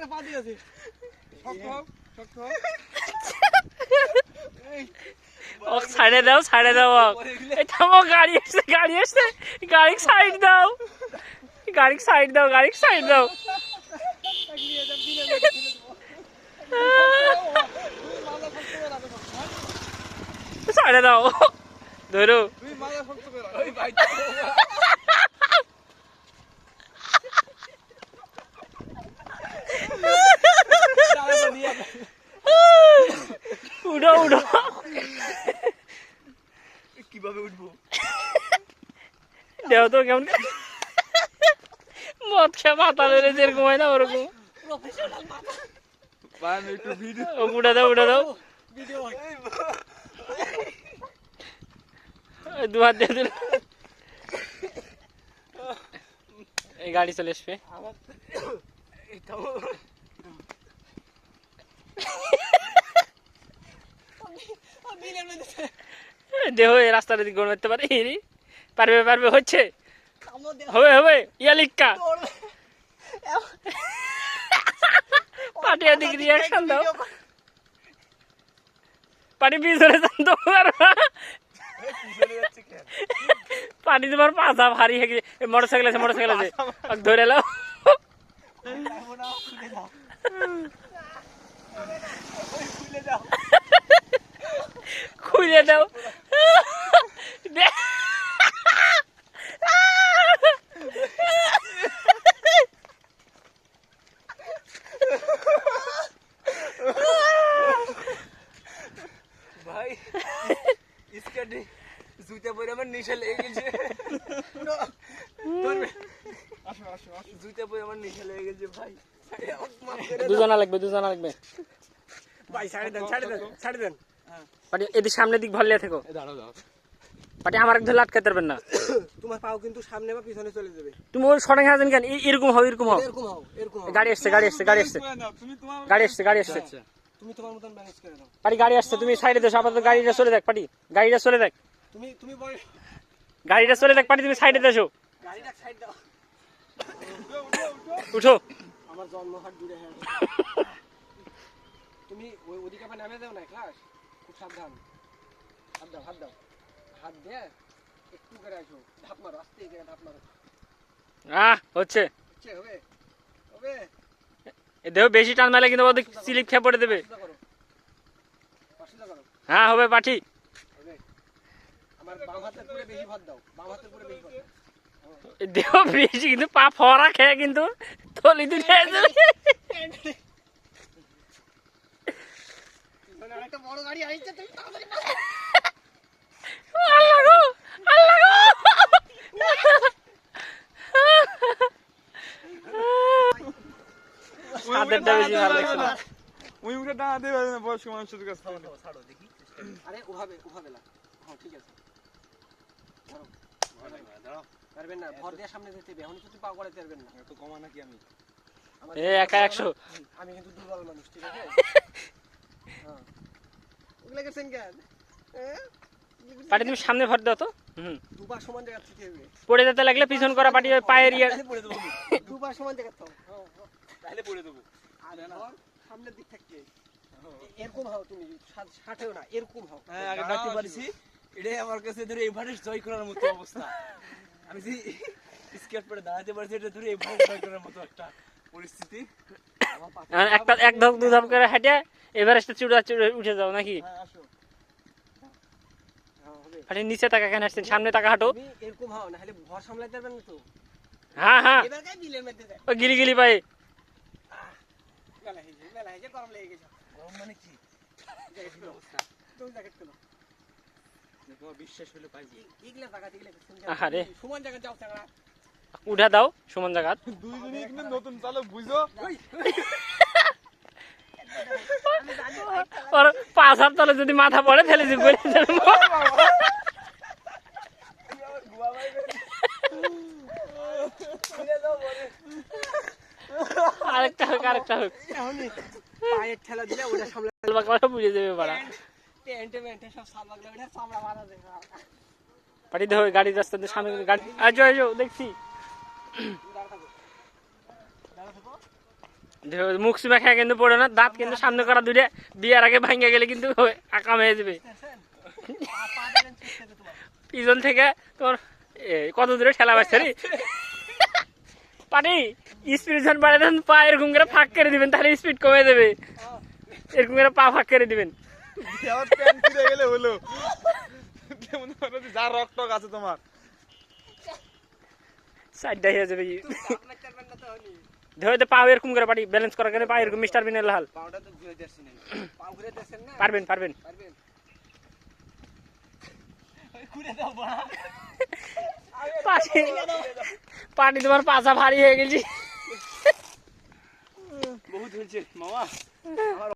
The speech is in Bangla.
একটা পা দিয়েছে শক্ত হোক, শক্ত হোক। এই, ও দাও সাইডে দাও ওক। এই থামো গাড়ি এসছে গাড়ি এসছে। গাড়ি সাইড দাও। গাড়ি সাইড দাও গাড়ি সাইড দাও। যা দিলে মেরে ফেলে দেবো। তুমি মাথা শক্ত করে রাখো, হ্যাঁ? সাইডে দাও ধরো তুমি মাথা শক্ত করে রাখো। ওই ভাই দাঁড়াবো নিয়ে উঠো উঠো কীভাবে উঠবো? দেও তো কেমন? মদ খেয়ে মাথা ধরে যেরকম হয় না ওরকম। উঠে দাও উঠে দাও। দু হাত দিয়ে দিল। এই গাড়ি চলে আসবে আমার এটাও আমি বিলের মধ্যে দেহ এই রাস্তাটা দিকে গড় মারতে পারে পারবে পারবে হচ্ছে। হবে হবে ইয়া লিক্কা পাটিয়া দিকে রিয়াকশন দাও। পাটি পিছনে যান তো পাটি তোমার পাঁচা ভারী হয়ে গেছে মোটর সাইকেল আছে মোটর সাইকেল আছে ধরে নাও যাব না, খুলে দাও। ওই খুলে দাও। খুলে দাও দে- ভাই। স্কেটে জুতা পরে আমার নেশা লেগে গেছে। জুতা পরে আমার নেশা লেগে গেছে ভাই। দুজনা লাগবে দুজনা লাগবে। ভাই, ছাড়ে দেন, ছাড়ে দেন, ছাড়ে দেন। পাটি এদিক সামনের দিক ভাল্লিয়ে থেকো। এ দাঁড়াও দাঁড়াও। পাটি আমার এক ধরে আটকাতে পারবেন না। তোমার পাও কিন্তু সামনে বা পিছনে চলে যাবে। তুমি ওই সড়ক হাজান কেন? এরকম হও এরকম হও। এরকম হও এরকম গাড়ি আসছে গাড়ি আসছে গাড়ি আসছে গাড়ি আসছে গাড়ি আসছে তুমি তোমার মতন ব্যালেন্স করে দাও। পাটি গাড়ি আসছে তুমি সাইডে দেছো আপাতত গাড়িটা চলে দেখ পাটি গাড়িটা চলে দেখ। তুমি তুমি গাড়িটা চলে দেখ পাটি তুমি সাইডে দেছো গাড়িটা সাইড দাও। উঠো আমার জন্মহাট দূরে হয়ে। তুমি ওই ওদিকে আবার নামে দাও না ক্লাস খুব সাবধান। হাত দাও হাত দাও। হাত দিয়ে একটু করে আসো। ধাপ মারো আস্তে করে ধাপ মারো। আহ হচ্ছে। দেহ বেশি টান মেলে কিন্তু স্লিপ খেয়ে পড়ে দেবে। হ্যাঁ হবে পাঠি। দেহ বেশি কিন্তু পা ফরা খেয়ে কিন্তু থলি দিলে পিছনে বড় গাড়ি আইছে তুমি হাতেরটা বেশি ভালো লাগছে। না। ওই মুখে দাঁড়াতে পারবে না বয়স্ক মানুষের কাছে ছাড়ো দেখি। আরে ওভাবে ওভাবে না হ্যাঁ ঠিক আছে। দাঁড়াও। পারবেন না ভর দিয়ে সামনে যেতে হবে। এখন কিন্তু পা করে পারবেন না। এত কমা নাকি আমি? এ একা একশো। আমি কিন্তু দুর্বল মানুষ ঠিক আছে? হ্যাঁ। ওগুলো গেছেন কেন? পাটি তুমি সামনে ভর দাও তো। হুম। দুবার সমান জায়গা থেকে পড়ে যেতে লাগলে পিছন করা পাটি পায়ের ইয়ে পড়ে দেবো দুবার সমান জায়গা তো হ্যাঁ। তাহলে পড়ে দেবো। আর ধর সামনের দিক থেকে। এরকম হও তুমি ষাটেও না এরকম হও। হ্যাঁ আগে ডাকতে পারিছি এটাই আমার কাছে ধরে এভারেস্ট জয় করার মতো অবস্থা। আমি যে স্কেট পরে দাঁড়াতে পারছি এটা ধরে এভারেস্ট জয় করার মতো একটা পরিস্থিতি। আর একটা এক ধাপ দু ধাপ করে হেঁটে এভারেস্টে চুড়া চুড়ে উঠে যাও নাকি? হ্যাঁ আসো। হ্যাঁ নিচে টাকা কেন আসছেন? সামনে টাকা হাঁটো। এরকম হও না হলে ভর সামলাতে পারবেন না তো। হ্যাঁ হ্যাঁ। এবার গায়ে বিলের মধ্যে যায় ও গিলি গিলি পায়ে। মেলা হয়েছে মেলা হয়েছে গরম লেগে গেছে। গরম মানে কি? জ্যাকেট তুমি জ্যাকেট খুলো। বিশ্বাস হলে পাইছি। এগুলা জায়গা এগুলা আহারে। সমান জায়গা যাও চাঙড়া উঠা দাও সমান জায়গা দুইজনই কিন্তু নতুন চালক বুঝো ওর পাঁচ হাত তলে যদি মাথা পড়ে ফেলে দিব। আরেকটা হোক আরেকটা হোক। পায়ের ঠেলা দিলে ওটা সামলা কালবা কালবা বুঝে যাবে পাড়া প্যান্টে প্যান্টে সব সাল লাগলে ওটা চামড়া মারা যায় পাটি দেখো গাড়ি রাস্তা দিয়ে সামনে কিন্তু গাড়ি আজো আজো দেখছি। দাঁড়া থাকো দাঁড়া থাকো দেখো, মুখ সুমা খেয়ে কিন্তু পড়ে না দাঁত কিন্তু সামনে করা দুইটা বিয়ার আগে ভাঙে গেলে কিন্তু আকাম হয়ে যাবে। পিছন থেকে তোর কত দূরে ঠেলা বাজছে রে? পানি? স্পিড যখন দেন পা এরকম করে ফাঁক করে দিবেন তাহলে স্পিড কমে দেবে এরকম করে পা ফাঁক করে দিবেন। গেলে হলো। যে রক টক আছে তোমার। সাইডটা হয়ে যাবে ধরে পা এরকম করে পাটি ব্যালেন্স করার কারণে পা এরকম মিস্টার বিনের হাল পাউডার তো ঘুরে যাচ্ছি না। পা ঘুরে দেখছেন না? পারবেন পারবেন। পারবেন। পাটি তোমার পাশা ভারী হয়ে গেছি। বহুত হয়েছে মামা।